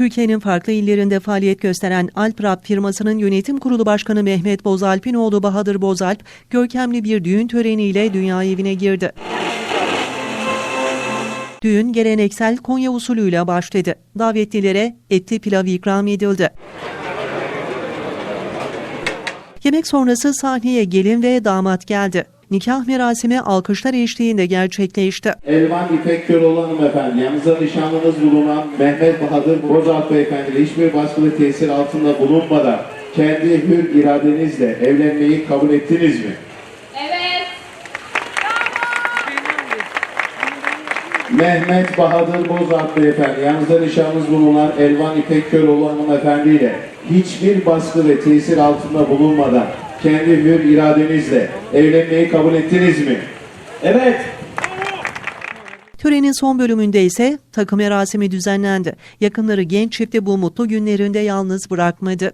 Türkiye'nin farklı illerinde faaliyet gösteren Alprap firmasının yönetim kurulu başkanı Mehmet Bozalp'in oğlu Bahadır Bozalp, görkemli bir düğün töreniyle dünya evine girdi. Düğün geleneksel Konya usulüyle başladı. Davetlilere etli pilav ikram edildi. Yemek sonrası sahneye gelin ve damat geldi. Nikah merasimi alkışlar eşliğinde gerçekleşti. Elvan İpek Köroğlu hanımefendi, yanınızda nişanlınız bulunan Mehmet Bahadır Bozalp beyefendi hiçbir baskılı tesir altında bulunmadan kendi hür iradenizle evlenmeyi kabul ettiniz mi? Evet. Mehmet Bahadır Bozalp beyefendi, yanınızda nişanlınız bulunan Elvan İpek Köroğlu hanımefendi ile hiçbir baskı ve tesir altında bulunmadan kendi hür iradenizle evlenmeyi kabul ettiniz mi? Evet. Törenin son bölümünde ise takım merasimi düzenlendi. Yakınları genç çifti bu mutlu günlerinde yalnız bırakmadı.